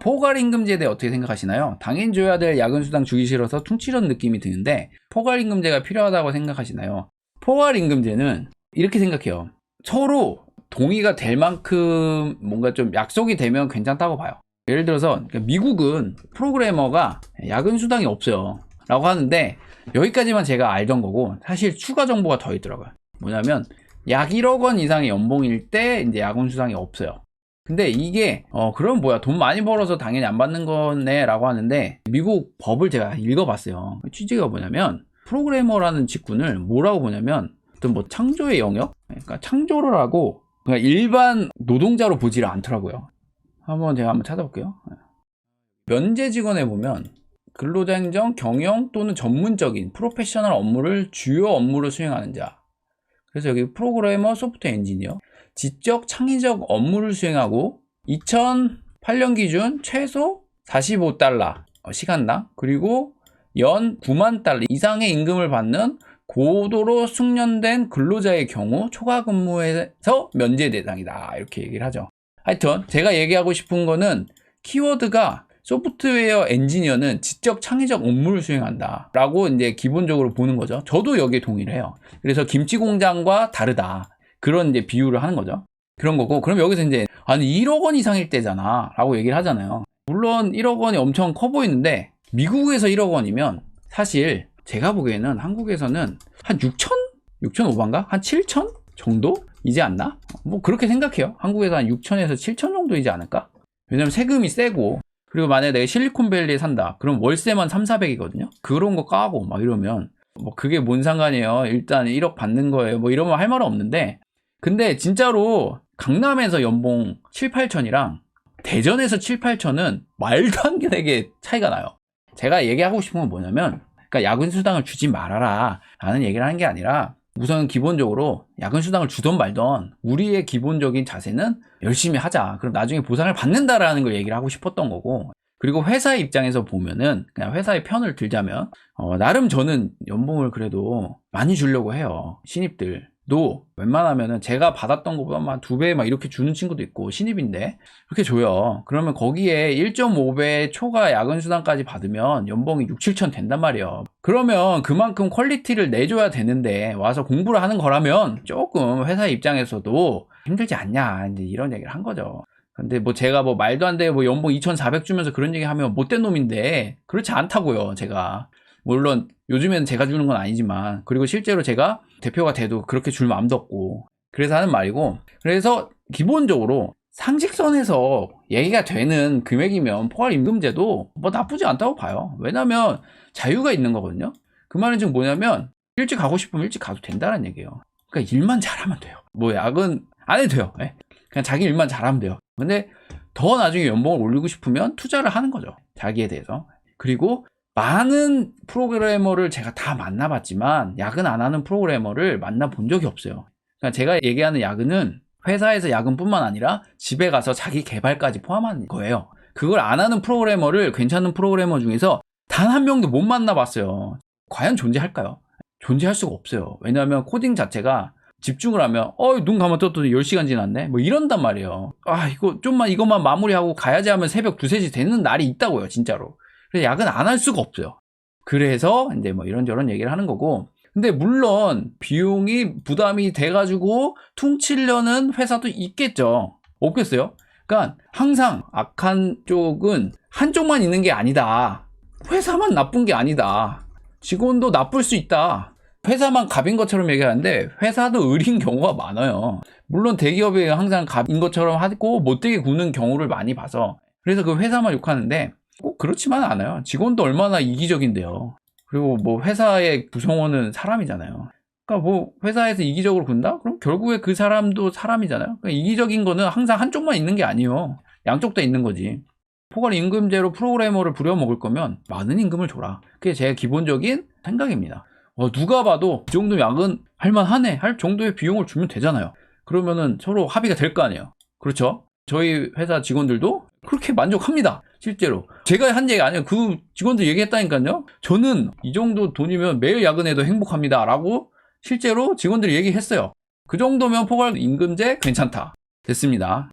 포괄임금제에 대해 어떻게 생각하시나요? 당연히 줘야 될 야근수당 주기 싫어서 퉁치는 느낌이 드는데 포괄임금제가 필요하다고 생각하시나요? 포괄임금제는 이렇게 생각해요. 서로 동의가 될 만큼 뭔가 좀 약속이 되면 괜찮다고 봐요. 예를 들어서 그러니까 미국은 프로그래머가 야근 수당이 없어요. 라고 하는데 여기까지만 제가 알던 거고 사실 추가 정보가 더 있더라고요. 뭐냐면 약 1억 원 이상의 연봉일 때 이제 야근 수당이 없어요. 근데 이게 어 그럼 뭐야 돈 많이 벌어서 당연히 안 받는 거네 라고 하는데 미국 법을 제가 읽어봤어요. 취지가 뭐냐면 프로그래머라는 직군을 뭐라고 보냐면 어떤 뭐 창조의 영역, 그러니까 창조를 하고 그냥 일반 노동자로 보지를 않더라고요. 한번 제가 한번 찾아볼게요. 면제 직원에 보면 근로자 행정, 경영 또는 전문적인 프로페셔널 업무를 주요 업무로 수행하는 자. 그래서 여기 프로그래머, 소프트웨어 엔지니어, 지적 창의적 업무를 수행하고 2008년 기준 최소 45달러 어, 시간당 그리고 연 9만 달러 이상의 임금을 받는 고도로 숙련된 근로자의 경우 초과 근무에서 면제 대상이다 이렇게 얘기를 하죠. 하여튼 제가 얘기하고 싶은 거는 키워드가 소프트웨어 엔지니어는 지적 창의적 업무를 수행한다 라고 이제 기본적으로 보는 거죠. 저도 여기에 동의를 해요. 그래서 김치 공장과 다르다. 그런 이제 비유를 하는 거죠. 그런 거고 그럼 여기서 이제 아니 1억 원 이상일 때잖아 라고 얘기를 하잖아요. 물론 1억 원이 엄청 커 보이는데 미국에서 1억 원이면 사실 제가 보기에는 한국에서는 한 6천? 6,500인가? 한 7천 정도 이지 않나? 뭐 그렇게 생각해요. 한국에서 한 6천에서 7천 정도이지 않을까? 왜냐면 세금이 세고 그리고 만약에 내가 실리콘밸리에 산다. 그럼 월세만 3, 400이거든요. 그런 거 까고 막 이러면 뭐 그게 뭔 상관이에요. 일단 1억 받는 거예요. 뭐 이러면 할 말은 없는데 근데 진짜로 강남에서 연봉 7, 8천이랑 대전에서 7, 8천은 말도 안 되게 차이가 나요. 제가 얘기하고 싶은 건 뭐냐면 그러니까 야근 수당을 주지 말아라 라는 얘기를 하는 게 아니라 우선 기본적으로 야근 수당을 주던 말던 우리의 기본적인 자세는 열심히 하자. 그럼 나중에 보상을 받는다라는 걸 얘기를 하고 싶었던 거고. 그리고 회사 입장에서 보면은 그냥 회사의 편을 들자면 어, 나름 저는 연봉을 그래도 많이 주려고 해요. 신입들 도 웬만하면은 제가 받았던 것보다 한두배 막 이렇게 주는 친구도 있고 신입인데 그렇게 줘요. 그러면 거기에 1.5배 초과 야근 수당까지 받으면 연봉이 6, 7천 된단 말이에요. 그러면 그만큼 퀄리티를 내줘야 되는데 와서 공부를 하는 거라면 조금 회사 입장에서도 힘들지 않냐 이제 이런 얘기를 한 거죠. 근데 뭐 제가 뭐 말도 안 돼뭐 연봉 2,400 주면서 그런 얘기 하면 못된 놈인데 그렇지 않다고요 제가 물론 요즘에는 제가 주는 건 아니지만 그리고 실제로 제가 대표가 돼도 그렇게 줄 마음도 없고 그래서 하는 말이고 그래서 기본적으로 상식선에서 얘기가 되는 금액이면 포괄임금제도 뭐 나쁘지 않다고 봐요 왜냐면 자유가 있는 거거든요 그 말은 지금 뭐냐면 일찍 가고 싶으면 일찍 가도 된다는 얘기예요 그러니까 일만 잘하면 돼요 뭐 야근 안 해도 돼요 예. 그냥 자기 일만 잘하면 돼요 근데 더 나중에 연봉을 올리고 싶으면 투자를 하는 거죠. 자기에 대해서. 그리고 많은 프로그래머를 제가 다 만나봤지만 야근 안 하는 프로그래머를 만나본 적이 없어요. 그러니까 제가 얘기하는 야근은 회사에서 야근뿐만 아니라 집에 가서 자기 개발까지 포함한 거예요. 그걸 안 하는 프로그래머를 괜찮은 프로그래머 중에서 단 한 명도 못 만나봤어요. 과연 존재할까요? 존재할 수가 없어요. 왜냐하면 코딩 자체가 집중을 하면 어 눈 감아 떴더니 10시간 지났네 뭐 이런단 말이에요 아 이거 좀만 이것만 마무리하고 가야지 하면 새벽 2, 3시 되는 날이 있다고요 진짜로 그래서 야근 안할 수가 없어요. 그래서 이제 뭐 이런저런 얘기를 하는 거고. 근데 물론 비용이 부담이 돼가지고 퉁치려는 회사도 있겠죠. 없겠어요? 그러니까 항상 악한 쪽은 한쪽만 있는 게 아니다. 회사만 나쁜 게 아니다. 직원도 나쁠 수 있다. 회사만 갑인 것처럼 얘기하는데 회사도 을인 경우가 많아요. 물론 대기업이 항상 갑인 것처럼 하고 못되게 구는 경우를 많이 봐서. 그래서 그 회사만 욕하는데 꼭 그렇지만 않아요. 직원도 얼마나 이기적인데요. 그리고 뭐 회사의 구성원은 사람이잖아요. 그러니까 뭐 회사에서 이기적으로 군다? 그럼 결국에 그 사람도 사람이잖아요. 그러니까 이기적인 거는 항상 한쪽만 있는 게 아니에요. 양쪽 다 있는 거지. 포괄 임금제로 프로그래머를 부려먹을 거면 많은 임금을 줘라. 그게 제 기본적인 생각입니다. 어, 누가 봐도 이 정도 야근 할만하네 할 정도의 비용을 주면 되잖아요. 그러면은 서로 합의가 될 거 아니에요. 그렇죠? 저희 회사 직원들도 그렇게 만족합니다. 실제로. 제가 한 얘기 아니에요. 그 직원들 얘기했다니까요. 저는 이 정도 돈이면 매일 야근해도 행복합니다. 라고 실제로 직원들이 얘기했어요. 그 정도면 포괄 임금제 괜찮다. 됐습니다.